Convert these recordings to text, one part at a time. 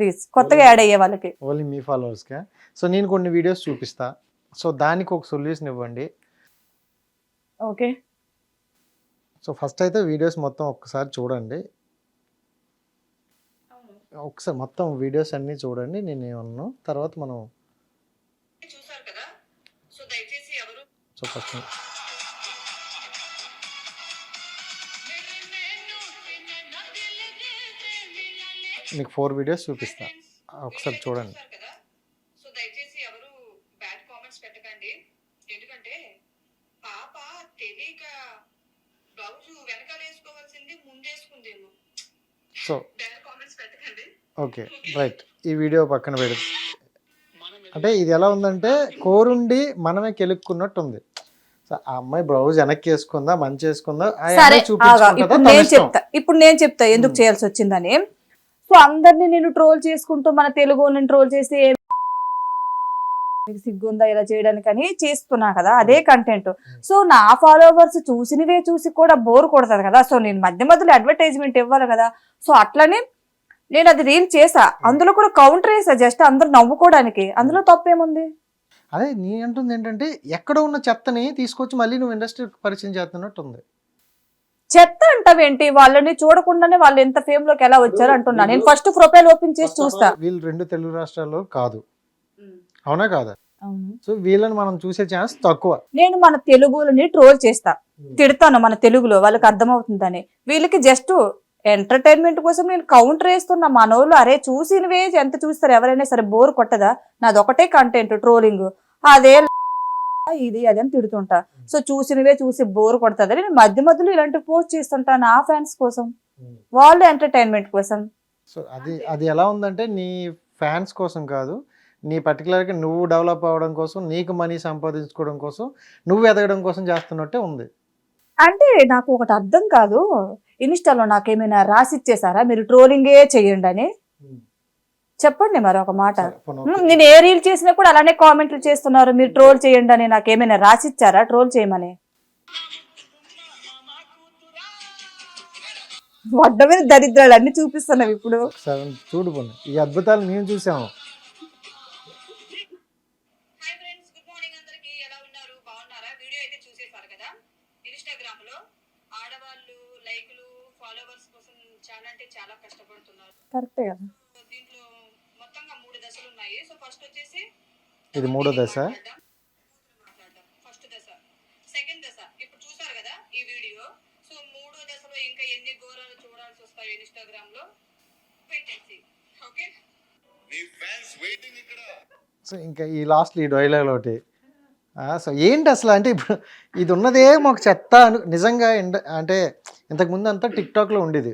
Please కొత్తగా add అయ్యే వాళ్ళకి. ఓన్లీ మీ ఫాలోవర్స్కే సో నేను కొన్ని వీడియోస్ చూపిస్తా. సో దానికి ఒక సొల్యూషన్ ఇవ్వండి. ఓకే సో ఫస్ట్ అయితే వీడియోస్ మొత్తం ఒక్కసారి చూడండి. ఒకసారి మొత్తం వీడియోస్ అన్నీ చూడండి. నేను ఏమన్నాను? తర్వాత మనం చూసారు కదా? సో దయచేసి ఎవరు సో ఫస్ట్ మీకు ఫోర్ వీడియోస్ చూపిస్తా. ఒకసారి చూడండి. సో దయచేసి ఎవరు బ్యాడ్ కామెంట్స్ పెట్టకండి. ఎందుకంటే పాప తెలియక బ్లౌజ్ వెనకాల వేసుకోవాల్సింది ముందేసుకుందేమో. సో బ్యాడ్ కామెంట్స్ పెట్టకండి. Okay right. ఈ వీడియో పక్కన పెడు. అంటే ఇది ఎలా ఉందంటే కోరుండి మనమే కెలుక్కున్నట్టు ఉంది సో ఆ అమ్మాయి బ్లౌజ్ వెనక్కి వేసుకుందా మంచి వేసుకుందా ఇప్పుడు నేను. చెప్తా. ఇప్పుడు నేను చెప్తా ఎందుకు. చేయాల్సి వచ్చిందని. సో అందరినీ నేను ట్రోల్ చేసుకుంటూ మన తెలుగు ట్రోల్ చేసి సిగ్గుందా ఇలా చేయడానికని చేస్తున్నా కదా అదే కంటెంట్ సో నా ఫాలోవర్స్ చూసినవే చూసి కూడా బోర్ కొడతారు కదా సో నేను మధ్య మధ్యలో అడ్వర్టైజ్మెంట్ ఇవ్వాలి కదా సో అట్లనే నేను అది రీల్ చేసా. అందులో కూడా కౌంటర్ వేసా జస్ట్ అందరూ నవ్వుకోవడానికి. అందులో తప్పేముంది? అదే నీ అంటుంది ఏంటంటే ఎక్కడ ఉన్న చెత్తని తీసుకొచ్చి మళ్ళీ నువ్వు ఇండస్ట్రీ పరిచయం చేస్తున్నట్టు ఉంది చెత్త అంటావేంటి? వాళ్ళని చూడకుండానే వాళ్ళు ఎంత ఫేమ్లోకి ఎలా వచ్చారు అంటున్నా. నేను ఫస్ట్ ప్రొఫైల్ ఓపెన్ చేసి చూస్తా. వీళ్ళు రెండు తెలుగు రాష్ట్రాల్లో కాదు. అవునా కాదా? సో వీళ్ళని మనం చూసే ఛాన్స్ తక్కువ. నేను మన తెలుగులని ట్రోల్ చేస్తా. తిడతాను మన తెలుగులో వాళ్ళకి అర్థమవుతుందని. వీళ్ళకి జస్ట్ ఎంటర్టైన్మెంట్ కోసం నేను కౌంటర్ వేస్తున్నా. మనోళ్ళు అరే చూసినవే ఎంత చూస్తారు? ఎవరైనా సరే బోర్ కొట్టదా? నాది ఒకటే కంటెంట్ ట్రోలింగ్ అదే ఇది అది అని తిడుతుంటా. సో చూసినవే చూసి బోర్ కొడుతుంది. నేను మధ్య మధ్యలో ఇలాంటి పోస్ట్ చేస్తుంటా నా ఫ్యాన్స్ కోసం. వాళ్ళు ఎంటర్టైన్మెంట్ కోసం. సో అది అది ఎలా ఉందంటే నీ ఫ్యాన్స్ కోసం కాదు నీ పర్టికులర్గా నువ్వు డెవలప్ అవ్వడం కోసం నీకు మనీ సంపాదించుకోవడం కోసం నువ్వు ఎదగడం కోసం చేస్తున్నట్టే ఉంది. అంటే నాకు ఒకటి అర్థం కాదు. ఇన్స్టాలో నాకేమైనా రాసి ఇచ్చేసారా? మీరు ట్రోలింగే చెయ్యండి అని. చెప్పండి మరి ఒక మాట నేను ఏ రీల్ చేసినా కూడా అలానే కామెంట్లు చేస్తున్నారు. మీరు ట్రోల్ చేయండి అని నాకేమైనా రాసి ఇచ్చారా ట్రోల్ చేయమని. వడ్డ మీద దరిద్రాలు అన్ని చూపిస్తున్నావు ఇప్పుడు. చూడు ఈ అద్భుతాలు మేము చూసాము. హాయ్ ఫ్రెండ్స్ గుడ్ మార్నింగ్ అందరికి. ఎలా ఉన్నారు? బాగున్నారా? వీడియో అయితే చూసేసారు కదా? ఇన్స్టాగ్రామ్లో ఆడవాళ్ళు లైక్లు ఫాలోవర్స్ కోసం చాలా అంటే చాలా కష్టపడుతున్నారు. కరెక్టే కదా సో దీంట్లో మొత్తంగా మూడు దశలు ఉన్నాయి సో ఫస్ట్ వచ్చేసి ఇది మూడో దశ? ఫస్ట్ దశ. సెకండ్ దశ. ఇప్పుడు చూసారు కదా ఈ వీడియో. సో మూడో దశలో ఇంకా ఎన్ని ఘోరాలు చూడాల్సి వస్తాయి ఇన్స్టాగ్రామ్లో పెట్టేసి. ఓకే నీ ఫ్యాన్స్ వెయిటింగ్ ఇక్కడ. సో ఇంకా ఈ లాస్ట్ ఈ డైలాగ్ ఒకటి సో ఏంటి అసలు అంటే ఇప్పుడు ఇది ఉన్నదే మాకు చెత్త అను నిజంగా అంటే ఇంతకుముందు అంతా టిక్ టాక్లో ఉండేది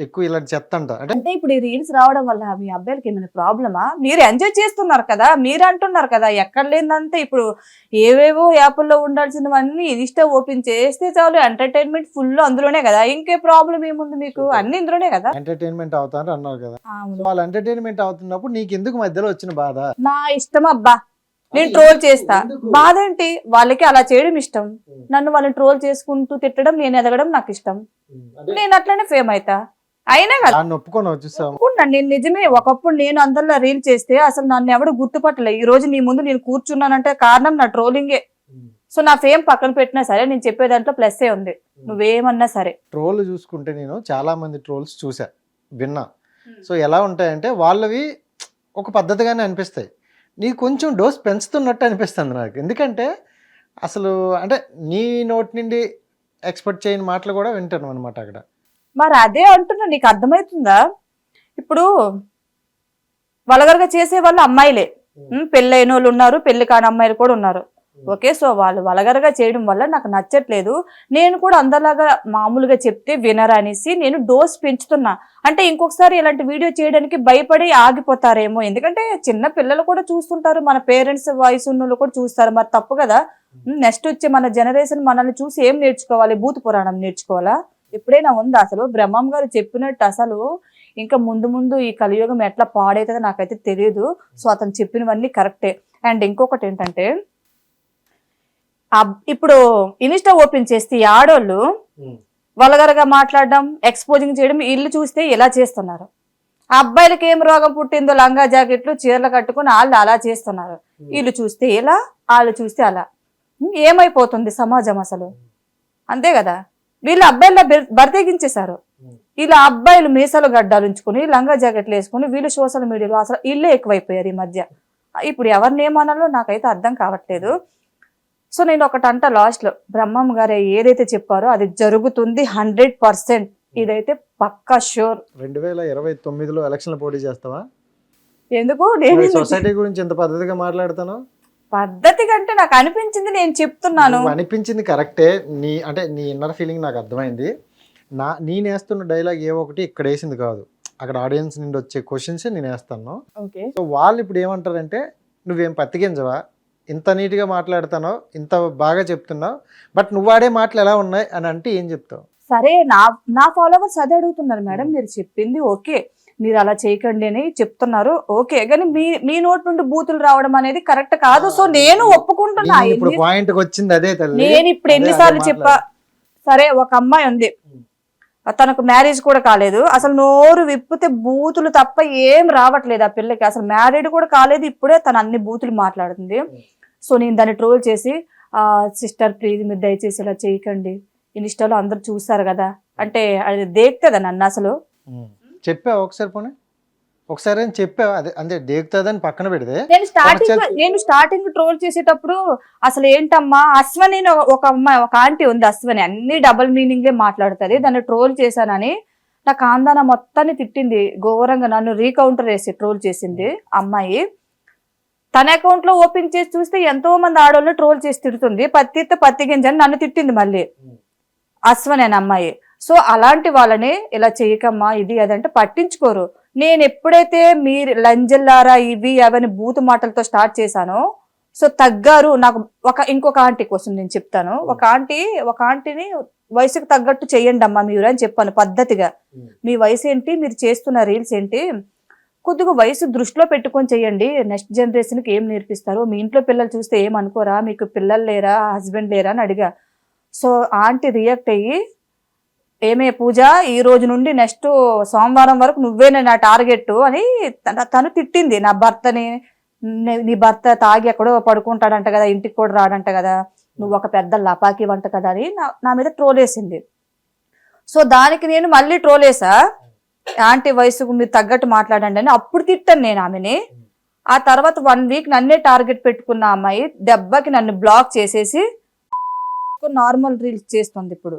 ఎక్కువ ఇలాంటి చెత్త అంట. అంటే ఇప్పుడు ఈ రీల్స్ రావడం వల్ల మీ అబ్బాయిలకి ఏమైనా ప్రాబ్లమా? మీరు ఎంజాయ్ చేస్తున్నారు కదా మీరు అంటున్నారు కదా ఎక్కడ లేదంటే ఇప్పుడు ఏవేవో యాప్ల్లో ఉండాల్సినవన్నీ ఇన్స్టా ఓపెన్ చేస్తే చాలు ఎంటర్టైన్మెంట్ ఫుల్ అందులోనే కదా. ఇంకే ప్రాబ్లం ఏముంది మీకు? అన్ని ఇందులోనే కదా. ఎంటర్టైన్మెంట్ అవుతారు అన్నారు కదా. వాళ్ళు ఎంటర్టైన్మెంట్ అవుతున్నప్పుడు నీకు ఎందుకు మధ్యలో వచ్చిన బాధ? నా ఇష్టం అబ్బా. నేను ట్రోల్ చేస్తా. బాధ ఏంటి వాళ్ళకి అలా చేయడం ఇష్టం. నన్ను వాళ్ళని ట్రోల్ చేసుకుంటూ తిట్టడం నేను ఎదగడం నాకు ఇష్టం. నేను అట్లనే ఫేమ్ అవుతా అయినా కదా? దాన్ని ఒప్పుకొని చూసాము ఒప్పుకున్నాను నేను నిజమే ఒకప్పుడు నేను అందరిలో రీల్ చేస్తే అసలు నన్ను ఎవడు గుర్తుపట్టలే. ఈ రోజు నీ ముందు నేను కూర్చున్నానంటే కారణం నా ట్రోలింగే. సో నా ఫేమ్ పక్కన పెట్టినా సరే నేను చెప్పే దాంట్లో ప్లస్సే ఉంది. నువ్వేమన్నా సరే. ట్రోల్ చూసుకుంటే నేను చాలా మంది ట్రోల్స్ చూసా విన్నా. సో ఎలా ఉంటాయంటే వాళ్ళవి ఒక పద్ధతిగానే అనిపిస్తాయి. నీకు కొంచెం డోస్ పెంచుతున్నట్టు అనిపిస్తుంది నాకు. ఎందుకంటే అసలు అంటే నీ నోటి నుండి ఎక్స్పెక్ట్ చేయని మాటలు కూడా వింటాను అనమాట అక్కడ. మరి అదే అంటున్నా నీకు అర్థమవుతుందా? ఇప్పుడు వలగరగా చేసే వాళ్ళు అమ్మాయిలే పెళ్ళైన వాళ్ళు ఉన్నారు పెళ్ళి కాని అమ్మాయిలు కూడా ఉన్నారు. ఓకే సో వాళ్ళు వలగరగా చేయడం వల్ల నాకు నచ్చట్లేదు. నేను కూడా అందరిలాగా మామూలుగా చెప్తే వినరా అనేసి నేను డోస్ పెంచుతున్నా. అంటే ఇంకొకసారి ఇలాంటి వీడియో చేయడానికి భయపడి ఆగిపోతారేమో. ఎందుకంటే చిన్న పిల్లలు కూడా చూస్తుంటారు మన పేరెంట్స్ వయసు ఉన్న వాళ్ళు కూడా చూస్తారు. మరి తప్పు కదా. నెక్స్ట్ వచ్చే మన జనరేషన్ మనల్ని చూసి ఏం నేర్చుకోవాలి? భూత పురాణం నేర్చుకోవాలా? ఎప్పుడైనా ఉందా? అసలు బ్రహ్మం గారు చెప్పినట్టు అసలు ఇంకా ముందు ముందు ఈ కలియుగం ఎట్లా పాడైతుందో నాకైతే తెలియదు సో అతను చెప్పినవన్నీ కరెక్టే. అండ్ ఇంకొకటి ఏంటంటే ఇప్పుడు ఇన్స్టా ఓపెన్ చేస్తే ఈ ఆడోళ్ళు వలగరగా మాట్లాడడం ఎక్స్పోజింగ్ చేయడం ఇల్లు చూస్తే ఎలా చేస్తున్నారు? ఆ అబ్బాయిలకి ఏం రోగం పుట్టిందో లంగా జాకెట్లు చీరలు కట్టుకుని వాళ్ళు అలా చేస్తున్నారు. వీళ్ళు చూస్తే ఇలా వాళ్ళు చూస్తే అలా. ఏమైపోతుంది సమాజం అసలు? అంతే కదా? వీళ్ళు అబ్బాయిల బరితెగించేశారు. ఇలా అబ్బాయిలు మీసాలు గడ్డాలు ఉంచుకుని లంగా జాకెట్లు వేసుకుని వీళ్ళు సోషల్ మీడియాలో అసలు ఇల్లే ఎక్కువైపోయారు ఈ మధ్య. ఇప్పుడు ఎవరిని ఏమనాలో నాకైతే అర్థం కావట్లేదు. సో నేను ఒకటి అంట లాస్ట్లో బ్రహ్మం గారు ఏదైతే చెప్పారో అది జరుగుతుంది హండ్రెడ్ పర్సెంట్. ఇదైతే పక్కా షూర్. రెండు వేల ఇరవై తొమ్మిదిలో ఎలక్షన్లు పోటీ చేస్తావా? ఎందుకు? నేను సొసైటీ గురించి ఎంత పద్ధతిగా మాట్లాడుతాను పద్ధతి కంటే నాకు అనిపించింది నేను చెప్తున్నాను. అనిపించింది కరెక్టే. నీ అంటే నీ ఇన్నర్ ఫీలింగ్ నాకు అర్థమైంది. నా నేను వేస్తున్న డైలాగ్ ఏ ఒకటి ఇక్కడ వేసింది కాదు. అక్కడ ఆడియన్స్ నుండి వచ్చే క్వశ్చన్స్ నేను వేస్తాను. ఓకే. సో వాళ్ళు ఇప్పుడు ఏమంటారంటే నువ్వేం పత్తికించవా ఇంత నీట్గా మాట్లాడుతానో ఇంత బాగా చెప్తున్నావు బట్ నువ్వు వాడే మాటలు ఎలా ఉన్నాయి అని అంటే ఏం చెప్తావు? సరే నా నా ఫాలోవర్స్ అదే అడుగుతున్నారు మేడం మీరు చెప్పింది ఓకే. మీరు అలా చేయకండి అని చెప్తున్నారు ఓకే. కానీ మీ మీ నోటి నుండి బూతులు రావడం అనేది కరెక్ట్ కాదు. సో నేను ఒప్పుకుంటున్నా. నేను ఇప్పుడు పాయింట్ వచ్చింది అదే నేను ఇప్పుడు ఎన్నిసార్లు చెప్పా సరే ఒక అమ్మాయి ఉంది. తనకు మ్యారేజ్ కూడా కాలేదు. అసలు నోరు విప్పితే బూతులు తప్ప ఏం రావట్లేదు ఆ పిల్లకి. అసలు మ్యారీడ్ కూడా కాలేదు ఇప్పుడే తను అన్ని బూతులు మాట్లాడుతుంది. సో నేను దాన్ని ట్రోల్ చేసి ఆ సిస్టర్ ప్లీజ్ మీరు దయచేసి ఇలా చేయకండి. ఇన్స్టాలో అందరు చూస్తారు కదా. అంటే అది దేక్తుందా నన్ను అసలు? ఉమ్. చెప్పావా ఒకసారి పోనీ? ఒకసారి అని చెప్పావా. అదే అంటే దేగుతుందని పక్కన పెడితే నేను స్టార్టింగ్ నేను స్టార్టింగ్ ట్రోల్ చేసేటప్పుడు అసలు ఏంటమ్మా? అశ్వని ఒక అమ్మాయి ఒక ఆంటీ ఉంది అశ్వని. అన్ని డబుల్ మీనింగ్లే మాట్లాడుతుంది. దాన్ని ట్రోల్ చేశానని నా కాందాన మొత్తాన్ని తిట్టింది. ఘోరంగా నన్ను రీకౌంటర్ వేసి ట్రోల్ చేసింది అమ్మాయి. తన అకౌంట్లో ఓపెన్ చేసి చూస్తే ఎంతో మంది ఆడవాళ్ళు ట్రోల్ చేసి తిడుతుంది. పత్తి పత్తి గింజని నన్ను తిట్టింది మళ్ళీ. అశ్వని అనే అమ్మాయి. సో అలాంటి వాళ్ళని ఇలా చేయకమ్మా ఇది అదంటే పట్టించుకోరు. నేను ఎప్పుడైతే మీరు లంజల్లారా ఇవి అవని బూతు మాటలతో స్టార్ట్ చేశానో సో తగ్గారు. నాకు ఒక ఇంకొక ఆంటీ కోసం నేను చెప్తాను. ఒక ఆంటీ ఒక ఆంటీని వయసుకు తగ్గట్టు చెయ్యండి అమ్మా మీరు అని చెప్పాను పద్ధతిగా. మీ వయసు ఏంటి మీరు చేస్తున్న రీల్స్ ఏంటి కొద్దిగా వయసు దృష్టిలో పెట్టుకొని చెయ్యండి నెక్స్ట్ జనరేషన్కి ఏం నేర్పిస్తారు? మీ ఇంట్లో పిల్లలు చూస్తే ఏం అనుకోరా మీకు పిల్లలు లేరా? హస్బెండ్ లేరా? అని అడిగా. సో ఆంటీ రియాక్ట్ అయ్యి ఏమే పూజ? ఈ రోజు నుండి నెక్స్ట్ సోమవారం వరకు నువ్వేనే నా టార్గెట్ అని తన- తను తిట్టింది. నా భర్తని నీ భర్త తాగి ఎక్కడో పడుకుంటాడంట కదా ఇంటికి కూడా రాడంట కదా నువ్వు ఒక పెద్ద లపాకి వంట కదా అని నా నా మీద ట్రోల్ వేసింది. సో దానికి నేను మళ్ళీ ట్రోల్ వేసా. ఆంటీ వయసుకు మీరు తగ్గట్టు మాట్లాడండి అని అప్పుడు తిట్టాను నేను ఆమెని. ఆ తర్వాత వన్ వీక్ నన్నే టార్గెట్ పెట్టుకున్న అమ్మాయి దెబ్బకి నన్ను బ్లాక్ చేసేసి నార్మల్ రీల్స్ చేస్తుంది ఇప్పుడు.